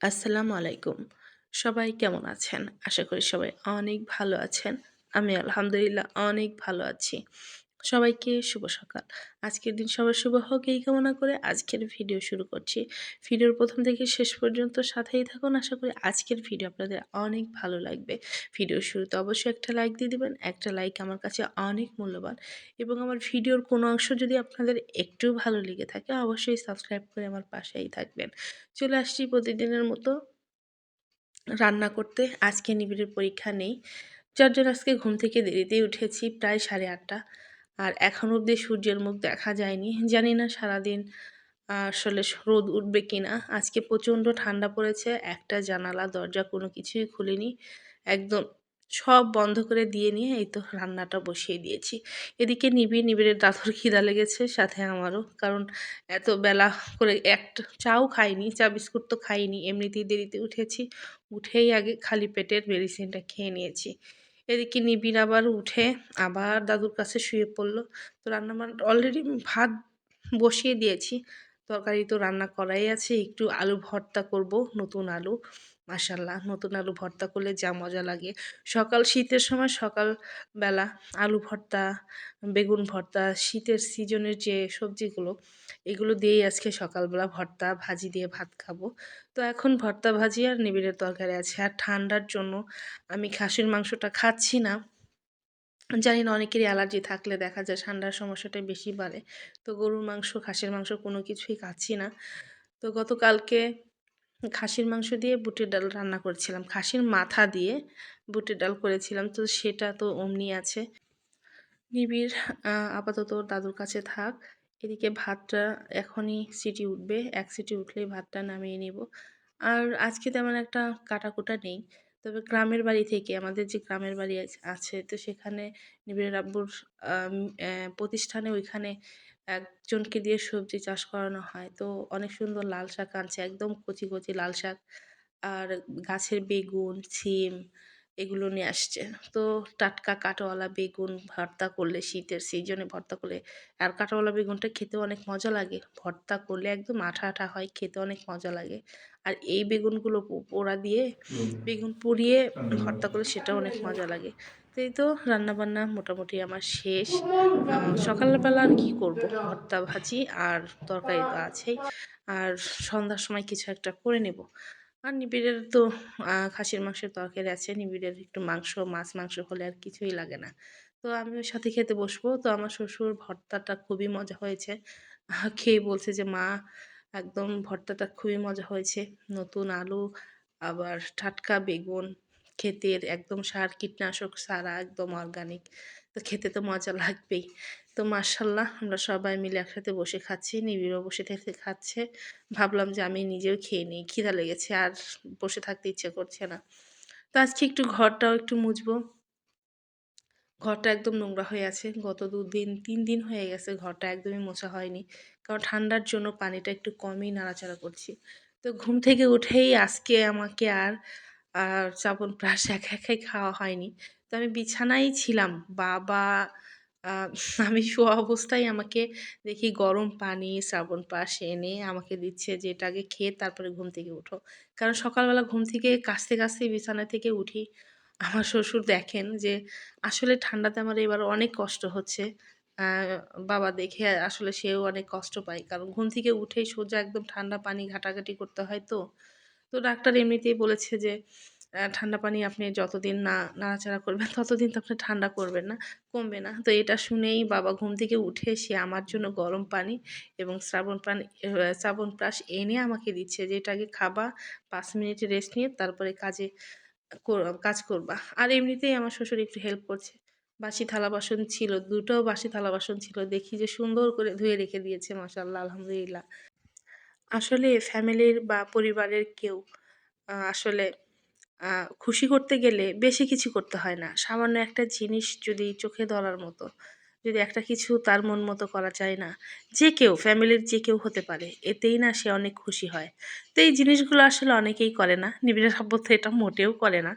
আসসালামু আলাইকুম। সবাই কেমন আছেন? আশা করি সবাই অনেক ভালো আছেন। আমি আলহামদুলিল্লাহ অনেক ভালো আছি। সবাইকে শুভ সকাল। আজকের দিন সবার শুভ হোক, এই কামনা করে আজকের ভিডিও শুরু করছি। ভিডিওর প্রথম থেকে শেষ পর্যন্ত সাথেই থাকুন। আশা করি আজকের ভিডিও আপনাদের অনেক ভালো লাগবে। ভিডিওর শুরুতে অবশ্যই একটা লাইক দিয়ে দিবেন। একটা লাইক আমার কাছে অনেক মূল্যবান এবং আমার ভিডিওর কোনো অংশ যদি আপনাদের একটু ভালো লেগে থাকে, অবশ্যই সাবস্ক্রাইব করে আমার পাশেই থাকবেন। চলে আসছি প্রতিদিনের মতো রান্না করতে আজকে নিবিড়ের পরীক্ষা নেই যার জন্য আজকে ঘুম থেকে দেরিতেই উঠেছি, প্রায় সাড়ে আটটা আর এখন অবধি সূর্যের মুখ দেখা যায়নি। জানি না সারাদিন আসলে রোদ উঠবে কি না আজকে প্রচণ্ড ঠান্ডা পড়েছে, একটা জানালা, দরজা কোনো কিছুই খুলিনি। একদম সব বন্ধ করে দিয়ে নিয়ে এই তো রান্নাটা বসিয়ে দিয়েছি। এদিকে নিবিড় নিবিড়ের দাদুর খিদা লেগেছে, সাথে আমারও। কারণ এত বেলা করে একটা চাও খাইনি, চা বিস্কুট তো খাইনি। এমনিতেই দেরিতে উঠেছি, উঠেই আগে খালি পেটের মেডিসিনটা খেয়ে নিয়েছি। এদিকে নিবিড় আবার উঠে আবার দাদুর কাছে শুয়ে পড়ল। তো রান্না অলরেডি ভাত বসিয়ে দিয়েছি। তরকারি তো রান্না করাই আছে। একটু আলু ভর্তা করব, নতুন আলু। মাসাল্লাহ নতুন আলু ভর্তা করলে যা মজা লাগে। সকাল শীতের সময় সকালবেলা আলু ভর্তা, বেগুন ভর্তা, শীতের সিজনের যে সবজিগুলো, এগুলো দিয়েই আজকে সকালবেলা ভর্তা ভাজি দিয়ে ভাত খাব। তো এখন ভর্তা ভাজি আর নিবিড়ের তরকারি আছে। আর ঠান্ডার জন্য আমি খাসির মাংসটা খাচ্ছি না। জানি না, অনেকেরই অ্যালার্জি থাকলে দেখা যায় ঠান্ডার সমস্যাটাই বেশি বাড়ে। তো গরুর মাংস, খাসির মাংস কোনো কিছুই খাচ্ছি না। তো গতকালকে খাসির মাংস দিয়ে বুটের ডাল রান্না করেছিলাম। খাসির মাথা দিয়ে বুটের ডাল করেছিলাম। তো সেটা তো অমনি আছে। নিবিড় আপাতত দাদুর কাছে থাক। এদিকে ভাতটা এখনই সিটি উঠবে। এক সিটি উঠলেই ভাতটা নামিয়ে নিব। আর আজকে তেমন একটা কাটাকুটা নেই। তবে গ্রামের বাড়ি থেকে, আমাদের যে গ্রামের বাড়ি আছে, তো সেখানে নিবিড়ের আব্বুর প্রতিষ্ঠানে ওইখানে একজনকে দিয়ে সবজি চাষ করানো হয়। তো অনেক সুন্দর লাল শাক আনছে, একদম কচি কচি লাল শাক। আর গাছের বেগুন, সিম এগুলো নিয়ে আসছে। তো টাটকা কাঁটাওয়ালা বেগুন ভর্তা করলে শীতের সিজনে ভর্তা করলে আর কাঁটাওয়ালা বেগুনটা খেতে অনেক মজা লাগে। ভর্তা করলে একদম আঠা আঠা হয় খেতে অনেক মজা লাগে। আর এই বেগুনগুলো পোড়া দিয়ে বেগুন পুড়িয়ে ভর্তা করলে সেটাও অনেক মজা লাগে। তো এই তো রান্নাবান্না মোটামুটি আমার শেষ। সকালবেলা আর কী করব? ভর্তা ভাজি আর তরকারি তো আছেই। আর সন্ধ্যার সময় কিছু একটা করে নেব। আর নিবিড়ের তো খাসির মাংসের তরকারি আছে, নিবিড়ের একটু মাংস, মাছ মাংস হলে আর কিছুই লাগে না। তো আমি ওর সাথে খেতে বসবো। তো আমার শ্বশুর ভর্তাটা খুবই মজা হয়েছে। খেয়ে বলছে যে, মা, একদম ভর্তাটা খুবই মজা হয়েছে। নতুন আলু, আবার টাটকা বেগুন। ক্ষেতের একদম সার কীটনাশক সারা একদম অর্গানিক তো খেতে তো মজা লাগবেই। তো মার্শাল্লাহ আমরা সবাই মিলে একসাথে বসে খাচ্ছি, নিবিড়ও বসে থেকে খাচ্ছে। ভাবলাম যে আমি নিজেও খেয়ে নিই, খিদা লেগেছে আর বসে থাকতে ইচ্ছে করছে না। তো আজকে একটু ঘরটাও একটু মুছবো। ঘরটা একদম নোংরা হয়ে আছে, গত দুদিন, তিন দিন হয়ে গেছে ঘরটা একদমই মোছা হয়নি। কারণ ঠান্ডার জন্য পানিটা একটু কমই নাড়াচাড়া করছি। তো ঘুম থেকে উঠেই আজকে আমাকে আর আর চাবন প্রাশ একা একাই খাওয়া হয়নি। তো আমি বিছানায় ছিলাম। বাবা আমি শোয়া অবস্থায় আমাকে দেখি গরম পানি, শ্রাবণ পাশ এনে আমাকে দিচ্ছে যে, এটা আগে খেয়ে তারপরে ঘুম থেকে উঠো। কারণ সকালবেলা ঘুম থেকে কাছতে কাছতে বিছানা থেকে উঠি। আমার শ্বশুর দেখেন যে, আসলে ঠান্ডাতে আমার এবার অনেক কষ্ট হচ্ছে। বাবা দেখে আসলে সেও অনেক কষ্ট পায়। কারণ ঘুম থেকে উঠেই সোজা একদম ঠান্ডা পানি ঘাটাঘাটি করতে হয় তো। তো ডাক্তার এমনিতেই বলেছে যে ঠান্ডা পানি আপনি যতদিন না, নাড়াচাড়া করবেন, ততদিন তো আপনি ঠান্ডা করবেন না, কমবে না। তো এটা শুনেই বাবা ঘুম থেকে উঠে সে আমার জন্য গরম পানি এবং শ্রাবণ পানি শ্রাবণ প্রাশ এনে আমাকে দিচ্ছে যে এটাকে খাবা, পাঁচ মিনিট রেস্ট নিয়ে তারপরে কাজে কাজ করবা। আর এমনিতেই আমার শ্বশুর একটু হেল্প করছে। বাসি থালা বাসন ছিল দুটোও বাসি থালা বাসন ছিল, দেখি যে সুন্দর করে ধুয়ে রেখে দিয়েছে মাসাল্লাহ আলহামদুলিল্লাহ। আসলে ফ্যামিলির বা পরিবারের কেউ আসলে খুশি করতে গেলে বেশি কিছু করতে হয় না। সামান্য একটা জিনিস যদি চোখে ধরার মতো, যদি একটা কিছু তার মন মতো করা যায় না, যে কেউ, ফ্যামিলির যে কেউ হতে পারে, এতেই না সে অনেক খুশি হয়। তো এই জিনিসগুলো আসলে অনেকেই করে না নিবিড়ের সাব্যত এটা মোটেও করে না।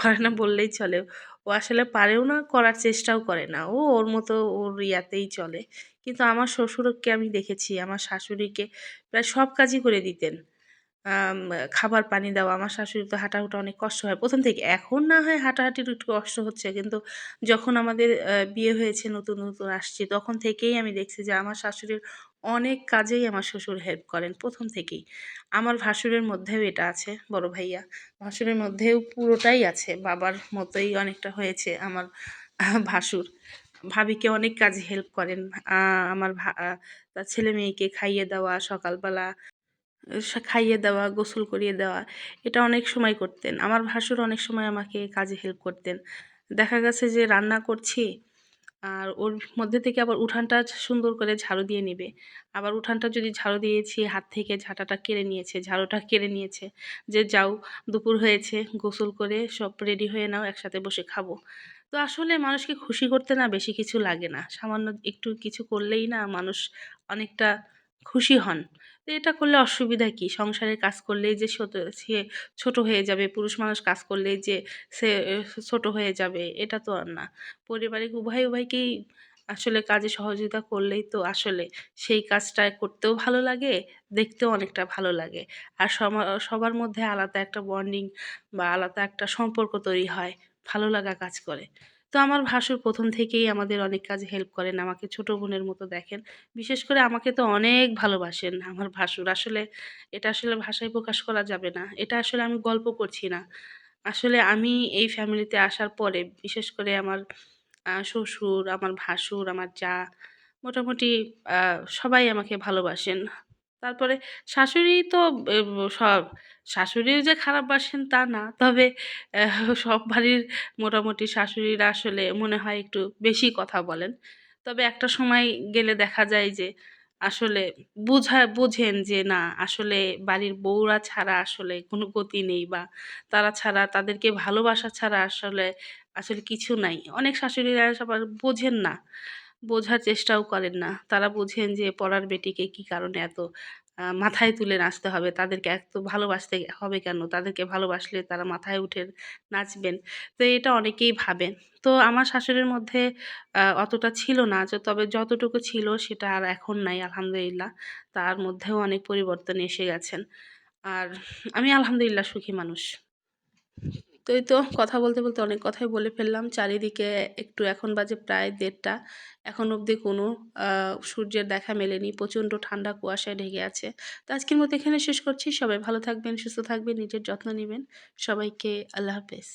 করে না বললেই চলে। ও আসলে পারেও না, করার চেষ্টাও করে না। ও ওর মতো ওর ইয়াতেই চলে। কিন্তু আমার শ্বশুরকে আমি দেখেছি, আমার শাশুড়িকে প্রায় সব কাজই করে দিতেন। খাবার পানি দেওয়া। আমার শাশুড়ি তো হাঁটাহুটা অনেক কষ্ট হয় প্রথম থেকে। এখন না হয় হাঁটাহাঁটির একটু কষ্ট হচ্ছে। কিন্তু যখন আমাদের বিয়ে হয়েছে নতুন, নতুন আসছি তখন থেকেই আমি দেখছি যে আমার শাশুড়ির অনেক কাজেই আমার শ্বশুর হেল্প করেন প্রথম থেকেই। আমার ভাসুরের মধ্যেও এটা আছে বড় ভাইয়া। ভাসুরের মধ্যেও পুরোটাই আছে। বাবার মতোই অনেকটা হয়েছে আমার ভাসুর। ভাবিকে অনেক কাজে হেল্প করেন। আমার তার ছেলে-মেয়েকে খাইয়ে দেওয়া, সকালবেলা খাইয়ে দেওয়া, গোসল করিয়ে দেওয়া এটা অনেক সময় করতেন। আমার ভাসুর অনেক সময় আমাকে কাজে হেল্প করতেন। দেখা গেছে যে রান্না করছি আর ওর মধ্যে থেকে আবার উঠানটা সুন্দর করে ঝাড়ু দিয়ে নিবে। আবার উঠানটা যদি ঝাড়ু দিয়েছি হাত থেকে ঝাঁটাটা কেড়ে নিয়েছে, ঝাড়ুটা কেড়ে নিয়েছে। যে যাও দুপুর হয়েছে গোসল করে সব রেডি হয়ে নাও একসাথে বসে খাব। তো আসলে মানুষকে খুশি করতে না বেশি কিছু লাগে না। সামান্য একটু কিছু করলেই না মানুষ অনেকটা খুশি হন। তো এটা করলে অসুবিধা কি? সংসারের কাজ করলেই যে সে ছোট হয়ে যাবে, পুরুষ মানুষ কাজ করলেই যে সে ছোট হয়ে যাবে এটা তো আর না। পারিবারিক উভয় উভয়কেই আসলে কাজে সহযোগিতা করলেই তো আসলে সেই কাজটা করতেও ভালো লাগে, দেখতেও অনেকটা ভালো লাগে। আর সবার মধ্যে আলাদা একটা বন্ডিং বা আলাদা একটা সম্পর্ক তৈরি হয়। ভালো লাগা কাজ করে। তো আমার ভাসুর প্রথম থেকেই আমাদের অনেক কাজে হেল্প করেন। আমাকে ছোট বোনের মতো দেখেন। বিশেষ করে আমাকে তো অনেক ভালোবাসেন আমার ভাসুর। আসলে এটা আসলে ভাষায় প্রকাশ করা যাবে না। এটা আসলে আমি গল্প করছি না। আসলে আমি এই ফ্যামিলিতে আসার পরে বিশেষ করে আমার শ্বশুর, আমার ভাসুর, আমার যা মোটামুটি সবাই আমাকে ভালোবাসেন। তারপরে শাশুড়ি তো সব শাশুড়িও যে খারাপ বাসেন তা না। তবে সব বাড়ির মোটামুটি শাশুড়িরা আসলে মনে হয় একটু বেশি কথা বলেন। তবে একটা সময় গেলে দেখা যায় যে আসলে বুঝা বোঝেন যে না আসলে বাড়ির বউরা ছাড়া আসলে কোনো গতি নেই বা তারা ছাড়া তাদেরকে ভালোবাসা ছাড়া আসলে, আসলে কিছু নাই। অনেক শাশুড়িরা আবার বোঝেন না। বোঝার চেষ্টাও করেন না। তারা বোঝেন যে পড়ার বেটিকে কি কারণে এত মাথায় তুলে নাচতে হবে। তাদেরকে এত ভালোবাসতে হবে কেন? তাদেরকে ভালোবাসলে তারা মাথায় উঠে নাচবেন। তো এটা অনেকেই ভাবেন। তো আমার শাশুড়ির মধ্যে অতটা ছিল না। তবে যতটুকু ছিল সেটা আর এখন নাই, আলহামদুলিল্লাহ। তার মধ্যেও অনেক পরিবর্তন এসে গেছেন। আর আমি আলহামদুলিল্লাহ সুখী মানুষ। তো এই তো কথা বলতে, বলতে অনেক কথাই বলে ফেললাম। চারিদিকে একটু এখন বাজে প্রায় দেড়টা এখন অবধি কোনো সূর্যের দেখা মেলেনি। প্রচণ্ড ঠান্ডা কুয়াশায় ঢেকে আছে। তো আজকের মতো এখানে শেষ করছি। সবাই ভালো থাকবেন, সুস্থ থাকবেন, নিজের যত্ন নেবেন সবাইকে আল্লাহ হাফেজ।